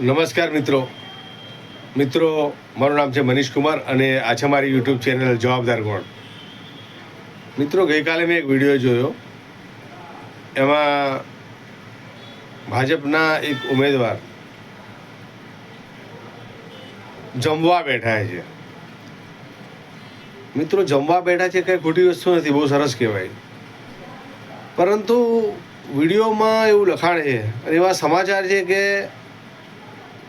નમસ્કાર મિત્રો. મિત્રો, મારું નામ છે મનીષ કુમાર અને આ છે મારી યુટ્યુબ ચેનલ જવાબદાર કોણ મિત્રો, ગઈકાલે મેં એક વીડિયો જોયો. એમાં ભાજપના એક ઉમેદવાર જમવા બેઠા છે. મિત્રો, જમવા બેઠા છે કંઈ ખોટી વસ્તુ નથી, બહુ સરસ કહેવાય. પરંતુ વિડીયોમાં એવું લખાણ છે અને એવા સમાચાર છે કે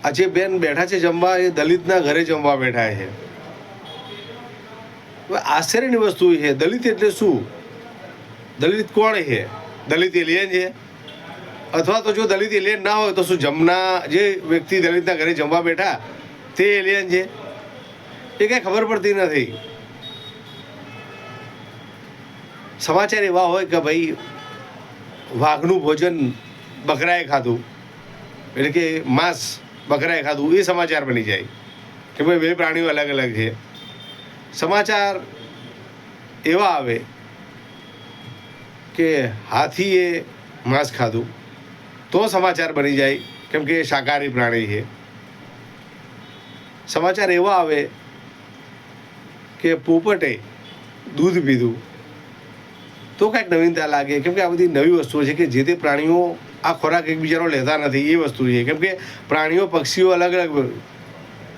આ જે બેન બેઠા છે જમવા, એ દલિતના ઘરે જમવા બેઠા છે. આશ્ચર્યની વસ્તુ છે, દલિત એટલે શું? દલિત કોણ છે? દલિત એલિયન છે? અથવા તો જો દલિત એલિયન ના હોય તો શું જમના જે વ્યક્તિ દલિતના ઘરે જમવા બેઠા, તે એલિયન છે? એ કંઈ ખબર પડતી નથી. સમાચાર એવા હોય કે ભાઈ, વાઘનું ભોજન બકરાએ ખાધું. એટલે કે માંસ. બકરાએ ખાધું, એ સમાચાર બની જાય કે ભાઈ બે પ્રાણીઓ અલગ અલગ છે. સમાચાર એવા આવે કે હાથીએ માંસ ખાધું, તો સમાચાર બની જાય કેમ કે એ શાકાહારી પ્રાણી છે. સમાચાર એવા આવે કે પોપટે દૂધ પીધું, તો કાંઈક નવીનતા લાગે કેમ કે આ બધી નવી વસ્તુઓ છે કે જે તે પ્રાણીઓ આ ખોરાક એકબીજાનો લેતા નથી, એ વસ્તુ છે. કેમ કે પ્રાણીઓ, પક્ષીઓ અલગ અલગ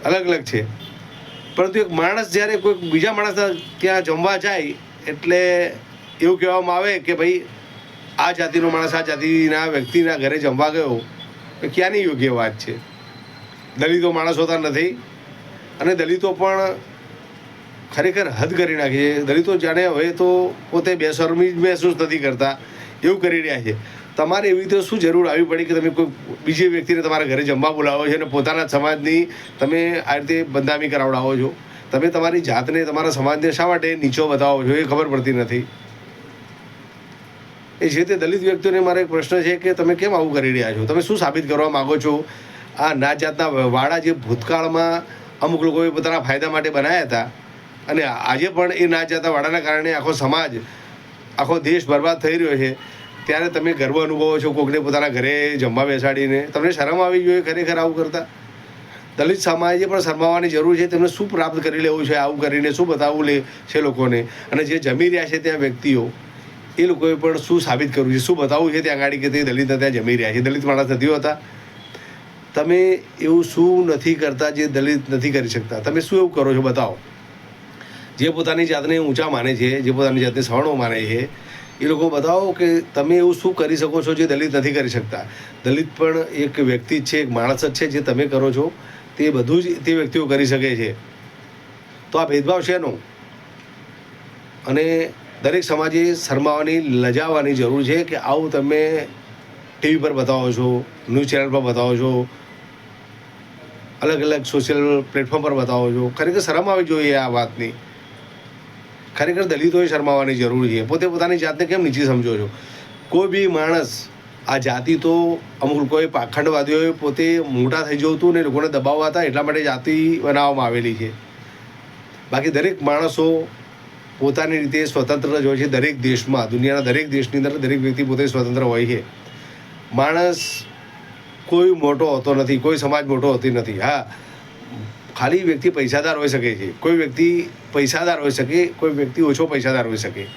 અલગ અલગ છે. પરંતુ એક માણસ જ્યારે કોઈ બીજા માણસ ત્યાં જમવા જાય, એટલે એવું કહેવામાં આવે કે ભાઈ, આ જાતિનો માણસ આ જાતિના વ્યક્તિના ઘરે જમવા ગયો એ ક્યાંની યોગ્ય વાત છે? દલિતો માણસ હોતા નથી. અને દલિતો પણ ખરેખર હદ કરી નાખી છે. દલિતો જાણે હવે તો પોતે બેશરમી જ મહેસૂસ નથી કરતા. એવું કરી રહ્યા છે. તમારે એવી રીતે શું જરૂર આવી પડી કે તમે કોઈ બીજી વ્યક્તિને તમારા ઘરે જમવા બોલાવો છો અને પોતાના સમાજની તમે આ રીતે બંધામી કરાવડાવો છો? તમે તમારી જાતને, તમારા સમાજને શા માટે નીચો બતાવો છો એ ખબર પડતી નથી? એ જે તે દલિત વ્યક્તિઓને મારો એક પ્રશ્ન છે કે તમે કેમ આવું કરી રહ્યા છો? તમે શું સાબિત કરવા માગો છો? આ નાત જાતના વાડા જે ભૂતકાળમાં અમુક લોકોએ પોતાના ફાયદા માટે બનાવ્યા હતા અને આજે પણ એ નાત જાતના વાડાના કારણે આખો સમાજ, આખો દેશ બરબાદ થઈ રહ્યો છે. ત્યારે તમે ગર્વ અનુભવો છો કોકને પોતાના ઘરે જમવા બેસાડીને? તમને શરમ આવી જોઈએ ખરેખર આવું કરતા? દલિત સમાજે પણ શરમાવાની જરૂર છે, તેમને શું પ્રાપ્ત કરી લેવું છે, આવું કરીને શું બતાવવું લે છે લોકોને? અને જે જમી રહ્યા છે ત્યાં વ્યક્તિઓ, એ લોકોએ પણ શું સાબિત કરવું છે? શું બતાવવું છે ત્યાં આગળ કે તે દલિત ત્યાં જમી રહ્યા છે? દલિત માણસ નથી હોતા. તમે એવું શું નથી કરતા જે દલિત નથી કરી શકતા? તમે શું એવું કરો છો? બતાવો. જે પોતાની જાતને ઊંચા માને છે, જે પોતાની જાતને સવર્ણો માને છે એ લોકો બતાવો કે તમે એવું શું કરી શકો છો જે દલિત નથી કરી શકતા? દલિત પણ એક વ્યક્તિ છે, એક માણસ જ છે જે તમે કરો છો, તે બધું જ તે વ્યક્તિઓ કરી શકે છે. તો આ ભેદભાવ છે એનો અને દરેક સમાજે શરમાવાની લજાવવાની જરૂર છે કે આવું તમે ટીવી પર બતાવો છો, ન્યૂઝ ચેનલ પર બતાવો છો, અલગ અલગ સોશિયલ પ્લેટફોર્મ પર બતાવો છો. ખરેખર શરમ આવી જોઈએ આ વાતની. ખરેખર દલિતોએ શરમાવાની જરૂર છે. પોતે પોતાની જાતને કેમ નીચી સમજો છો? કોઈ બી માણસ, આ જાતિ તો અમુક લોકોએ પાખંડવાદીઓએ પોતે મોટા થઈ જવું હતું ને લોકોને દબાવવા હતા, એટલા માટે જાતિ બનાવવામાં આવેલી છે. બાકી દરેક માણસો પોતાની રીતે સ્વતંત્ર જ હોય છે દરેક દેશમાં, દુનિયાના દરેક દેશની અંદર દરેક વ્યક્તિ પોતે સ્વતંત્ર હોય છે. માણસ કોઈ મોટો હોતો નથી, કોઈ સમાજ મોટો હોતી નથી. હા ખાલી વ્યક્તિ પૈસાદાર હોઈ શકે છે. કોઈ વ્યક્તિ પૈસાદાર હોઈ શકે, કોઈ વ્યક્તિ ઓછો પૈસાદાર હોઈ શકે.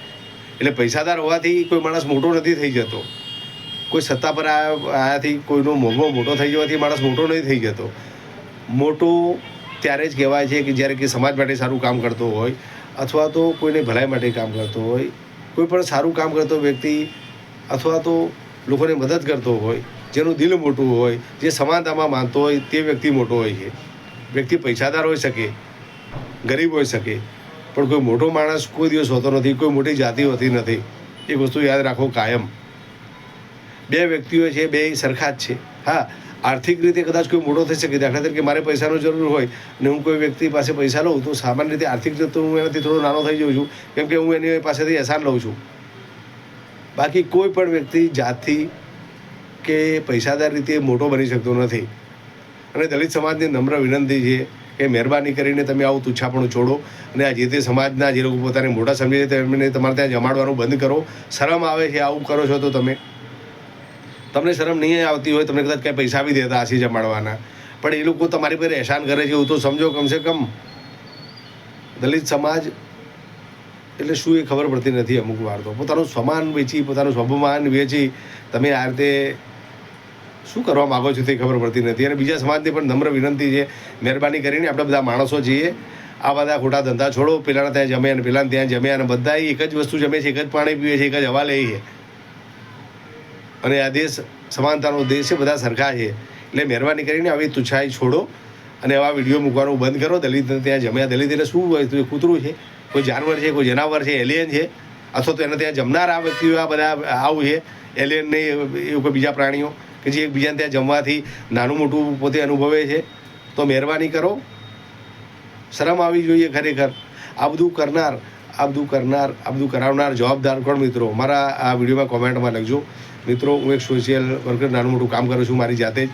એટલે પૈસાદાર હોવાથી કોઈ માણસ મોટો નથી થઈ જતો. કોઈ સત્તા પર આવ્યા આવ્યાથી કોઈનો મોંઘો મોટો થઈ જવાથી માણસ મોટો નથી થઈ જતો. મોટો ત્યારે જ કહેવાય છે કે જ્યારે કે સમાજ માટે સારું કામ કરતો હોય, અથવા તો કોઈને ભલાઈ માટે કામ કરતો હોય, કોઈ પણ સારું કામ કરતો વ્યક્તિ, અથવા તો લોકોને મદદ કરતો હોય, જેનું દિલ મોટું હોય, જે સમાનતામાં માનતો હોય, તે વ્યક્તિ મોટો હોય છે. વ્યક્તિ પૈસાદાર હોઈ શકે, ગરીબ હોઈ શકે, પણ કોઈ મોટો માણસ કોઈ દિવસ હોતો નથી, કોઈ મોટી જાતિ હોતી નથી, એ વસ્તુ યાદ રાખો કાયમ. બે વ્યક્તિઓ છે, બે સરખા જ છે. હા, આર્થિક રીતે કદાચ કોઈ મોટો થઈ શકે, દાખલા તરીકે મારે પૈસાનો જરૂર હોય અને હું કોઈ વ્યક્તિ પાસે પૈસા લઉં, તો સામાન્ય રીતે આર્થિક રીતે હું એનાથી થોડો નાનો થઈ જાઉં છું, કેમ કે હું એની પાસેથી એહસાન લઉં છું. બાકી કોઈ પણ વ્યક્તિ જાતથી કે પૈસાદાર રીતે મોટો બની શકતો નથી. અને દલિત સમાજની નમ્ર વિનંતી છે કે મહેરબાની કરીને તમે આવું તુચ્છાપણું છોડો અને આ જે તે સમાજના જે લોકો પોતાને મોટા સમજે છે, તેમને તમારે ત્યાં જમાડવાનું બંધ કરો. શરમ આવે છે, આવું કરો છો તો તમે. તમને શરમ નહીં આવતી હોય, તમને કદાચ કંઈ પૈસા બી દેતા હશે જમાડવાના. પણ એ લોકો તમારી પર એહસાન કરે છે, એવું તો સમજો કમસે કમ. દલિત સમાજ એટલે શું એ ખબર પડતી નથી અમુક વાર તો. પોતાનું સમાન વેચી, પોતાનું સ્વાભિમાન વેચી તમે આ રીતે શું કરવા માગો છો તે ખબર પડતી નથી. અને બીજા સમાજને પણ નમ્ર વિનંતી છે, મહેરબાની કરીને આપણે બધા માણસો છીએ, આ બધા ખોટા ધંધા છોડો. પેલાના ત્યાં જમે અને પેલાના ત્યાં જમ્યા અને બધા એક જ વસ્તુ જમે છે, એક જ પાણી પીવે છે, એક જ હવા લઈએ અને આ દેશ સમાનતાનો દેશ છે, બધા સરખા છે. એટલે મહેરબાની કરીને આવી તુચ્છાઈ છોડો અને આવા વીડિયો મૂકવાનું બંધ કરો. દલિત ત્યાં જમ્યા. દલિત એટલે શું હોય? તો કૂતરું છે, કોઈ જાનવર છે, કોઈ જનાવર છે, એલિયન છે. અથવા તો એને ત્યાં જમનાર આ વ્યક્તિઓ આ બધા આવું છે એલિયન નહીં એવું કોઈ બીજા પ્રાણીઓ. કે જે એકબીજાને ત્યાં જમવાથી નાનું મોટું પોતે અનુભવે છે, તો મહેરબાની કરો. શરમ આવી જોઈએ ખરેખર. આ બધું કરનાર, આ બધું કરનાર, આ બધું કરાવનાર જવાબદાર કોણ મિત્રો? મારા આ વિડીયોમાં કોમેન્ટમાં લખજો. મિત્રો, હું એક સોશિયલ વર્કર, નાનું મોટું કામ કરું છું મારી જાતે જ.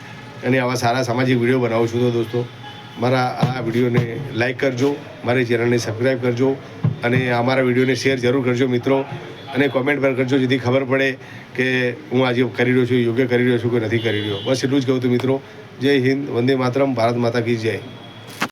અને આવા સારા સામાજિક વીડિયો બનાવું છું તો દોસ્તો. મારા આ વિડીયોને લાઈક કરજો, મારી ચેનલને સબસ્ક્રાઈબ કરજો અને અમારા વિડીયોને શેર જરૂર કરજો મિત્રો. અને કોમેન્ટ પણ કરજો જેથી ખબર પડે કે હું આજે કરી રહ્યો છું, યોગ્ય કરી રહ્યો છું કે નથી કરી રહ્યો. બસ એટલું જ કહું છું મિત્રો. જય હિન્દ, વંદે માતરમ, ભારત માતા કી જય.